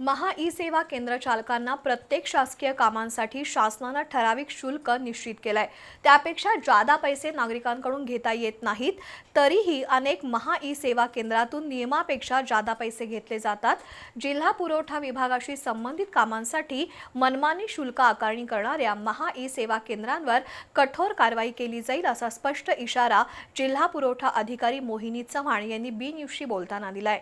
महा E सेवा केंद्र चालकांना प्रत्येक शासकीय कामांसाठी शासनानं ठराविक शुल्क निश्चित केलंय. त्यापेक्षा जादा पैसे नागरिकांकडून घेता येत नाहीत तरीही अनेक महा ई सेवा केंद्रातून नियमापेक्षा जादा पैसे घेतले जातात. जिल्हा पुरवठा विभागाशी संबंधित कामांसाठी मनमानी शुल्क आकारणी करणाऱ्या महा ई सेवा केंद्रांवर कठोर कारवाई केली जाईल असा स्पष्ट इशारा जिल्हा पुरवठा अधिकारी मोहिनी चव्हाण यांनी बी न्यूजशी बोलताना दिलाय.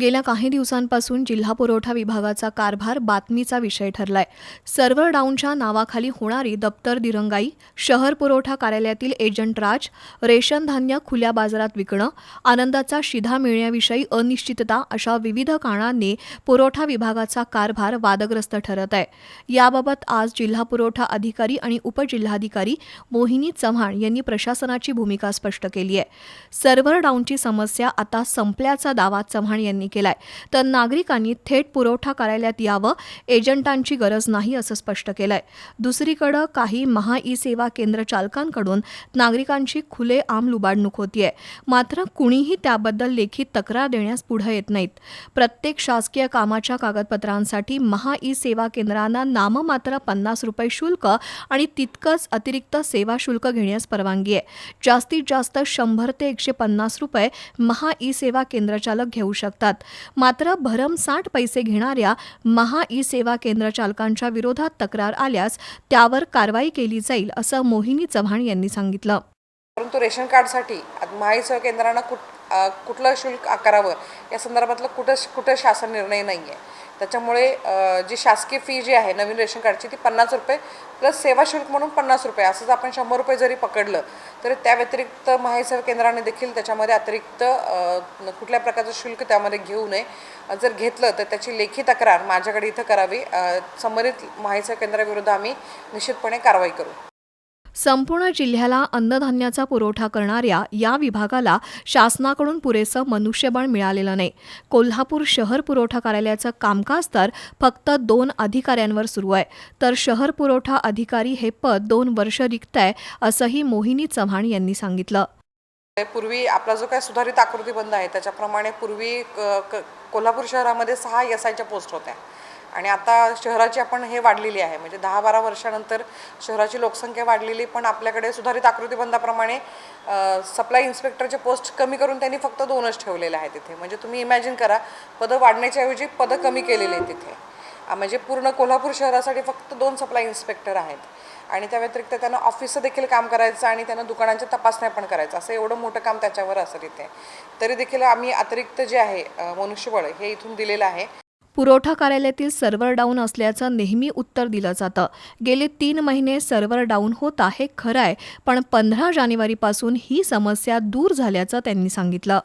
गेल्या काही दिवसांपासून जिल्हा पुरवठा विभागाचा कारभार बातमीचा विषय ठरलाय. सर्व्हर डाऊनच्या नावाखाली होणारी दप्तर दिरंगाई शहर पुरवठा कार्यालयातील एजंट राज रेशन धान्य खुल्या बाजारात विकणं आनंदाचा शिधा मिळण्याविषयी अनिश्चितता अशा विविध कारणांनी पुरवठा विभागाचा कारभार वादग्रस्त ठरत आहे. याबाबत आज जिल्हा पुरवठा अधिकारी आणि उपजिल्हाधिकारी मोहिनी चव्हाण यांनी प्रशासनाची भूमिका स्पष्ट केली आहे. सर्व्हर डाऊनची समस्या आता संपल्याचा दावा चव्हाण यांनी केलाय. तर नागरिकांनी थेट पुरवठा कार्यालयात यावं एजंटांची गरज नाही असं स्पष्ट केलंय. दुसरीकडं काही महा ई सेवा केंद्र चालकांकडून नागरिकांची खुले आम लुबाडणूक होतीये. मात्र कुणीही त्याबद्दल लेखी तक्रार देण्यास पुढे येत नाहीत. प्रत्येक शासकीय कामाच्या कागदपत्रांसाठी महा ई सेवा केंद्रांना नाममात्र पन्नास रुपये शुल्क आणि तितकंच अतिरिक्त सेवा शुल्क घेण्यास परवानगी आहे. जास्तीत जास्त शंभर ते एकशे पन्नास रुपये महा ई सेवा केंद्रचालक घेऊ शकतात. मात्र भरमसाठ पैसे घेणाऱ्या महा ई सेवा केंद्र चालकांच्या विरोधात तक्रार आल्यास त्यावर कारवाई केली जाईल असं मोहिनी चव्हाण यांनी सांगितलं. परंतु रेशन कार्डसाठी महासेवा केंद्रानं कुठ कुठलं शुल्क आकारावं? या संदर्भातलं कुठं कुठं शासन निर्णय नाही आहे त्याच्यामुळे जी शासकीय फी जी आहे नवीन रेशन कार्डची ती पन्नास रुपये प्लस सेवा शुल्क म्हणून पन्नास रुपये. असं जर आपण शंभर रुपये जरी पकडलं तरी त्या व्यतिरिक्त महासेवा केंद्राने देखील त्याच्यामध्ये अतिरिक्त कुठल्या प्रकारचं शुल्क त्यामध्ये घेऊ नये. जर घेतलं तर त्याची लेखी तक्रार माझ्याकडे इथं करावी. संबंधित महासेवा केंद्राविरुद्ध आम्ही निश्चितपणे कारवाई करू. संपूर्ण जिल्ह्याला अन्नधान्याचा पुरवठा करणाऱ्या या विभागाला शासनाकडून पुरेसं मनुष्यबळ मिळालेलं नाही. कोल्हापूर शहर पुरवठा कार्यालयाचं कामकाज तर फक्त दोन अधिकाऱ्यांवर सुरू आहे. तर शहर पुरवठा अधिकारी हे पद दोन वर्ष रिक्त आहे असंही मोहिनी चव्हाण यांनी सांगितलं. पूर्वी आपला जो काय सुधारित आकृतीबंध आहे त्याच्याप्रमाणे पूर्वी क- क- कोल्हापूर शहरामध्ये सहा एस आयच्या पोस्ट होत्या. आणि आता शहराची आपण हे वाढलेली आहे. म्हणजे दहा बारा वर्षानंतर शहराची लोकसंख्या वाढलेली पण आपल्याकडे सुधारित आकृतीबंधाप्रमाणे सप्लाय इन्स्पेक्टरचे पोस्ट कमी करून त्यांनी फक्त दोनच ठेवलेले आहे तिथे म्हणजे तुम्ही इमॅजिन करा पदं वाढण्याच्या ऐवजी पदं कमी केलेली आहेत तिथे म्हणजे पूर्ण कोल्हापूर शहरासाठी फक्त दोन सप्लाय इन्स्पेक्टर आहेत. आणि त्या व्यतिरिक्त त्यांना ऑफिसचं देखील काम करायचं आणि त्यांना दुकानांच्या तपासण्या पण करायचं. असं एवढं मोठं काम त्याच्यावर असं तिथे तरी देखील आम्ही अतिरिक्त जे आहे मनुष्यबळ हे इथून दिलेलं आहे. पुरवठा कार्यालयातील सर्व्हर डाऊन असल्याचं नेहमी उत्तर दिलं जातं. गेले तीन महिने सर्व्हर डाऊन होता हे खरं आहे पण पंधरा जानेवारीपासून ही समस्या दूर झाल्याचं त्यांनी सांगितलं.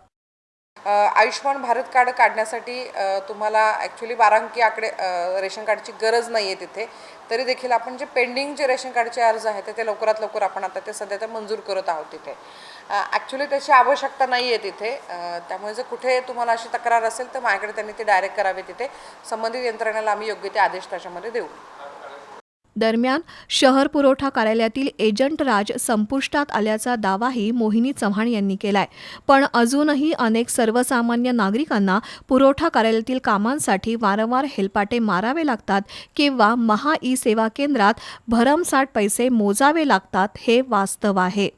अ, आयुष्यमान भारत कार्ड काढण्यासाठी अ, तुम्हाला ॲक्च्युली बारा अंकी आकडे अ, रेशन कार्डची गरज नाही आहे तिथे. तरी देखील आपण जे पेंडिंग जे रेशन कार्डचे अर्ज आहेत ते लवकरात लवकर आपण आता ते सध्या ते मंजूर करत आहोत तिथे. ॲक्च्युली त्याची आवश्यकता नाही आहे तिथे त्यामुळे जर कुठे तुम्हाला अशी तक्रार असेल तर माझ्याकडे त्यांनी ते डायरेक्ट करावे तिथे. संबंधित यंत्रणेला आम्ही योग्य ते आदेश त्याच्यामध्ये देऊ. दरम्यान शहर पुरवठा कार्यालयातील एजंट राज संपुष्टात आल्याचा दावाही मोहिनी चव्हाण यांनी केलाय. पण अजूनही अनेक सर्वसामान्य नागरिकांना पुरवठा कार्यालयातील कामांसाठी वारंवार हेलपाटे मारावे लागतात किंवा महा ई सेवा केंद्रात भरमसाठ पैसे मोजावे लागतात हे वास्तव आहे.